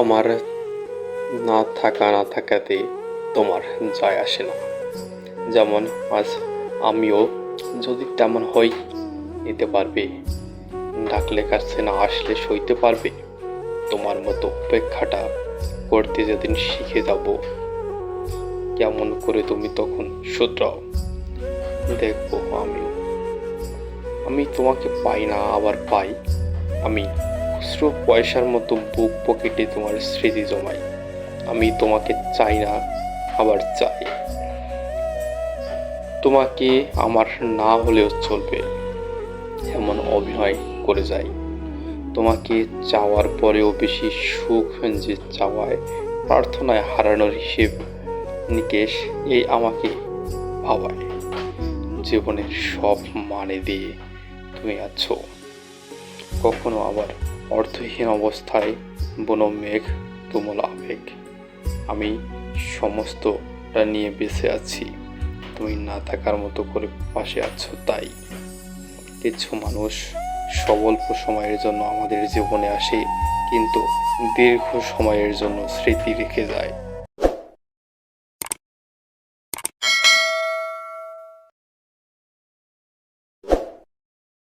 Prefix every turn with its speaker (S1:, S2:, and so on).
S1: আমার না থাকা, না থাকাতে তোমার যায় আসে না। যেমন আজ আমিও যদি তেমন হই, নিতে পারবে, ডাকলে কাছে না আসলে সইতে পারবে। তোমার মতো উপেক্ষাটা করতে যেদিন শিখে যাব, কেমন করে তুমি তখন শুধরাও। দেখব আমিও আমি তোমাকে পাই না, আবার পাই। আমি খুচরো পয়সার মতো বুক পকেটে তোমার স্মৃতি জমাই আমি তোমাকে চাই না, আবার চাই। তোমাকে আমার না হলেও চলবে, এমন অভিনয় করে যাই। তোমাকে চাওয়ার পরেও বেশি সুখ যে চাওয়ায়, প্রার্থনায় হারানোর হিসেব নিকেশ এই আমাকে ভাবায়। জীবনের সব মানে দিয়ে তুমি আছো। কখনো আবার অর্থহীন অবস্থায় বনো মেঘ, তুমুল আবেগ। আমি সমস্তটা নিয়ে বেঁচে আছি। তুমি না থাকার মতো করে পাশে আছো তাই। কিছু মানুষ সবল্প সময়ের জন্য আমাদের জীবনে আসে, কিন্তু দীর্ঘ সময়ের জন্য স্মৃতি রেখে যায়।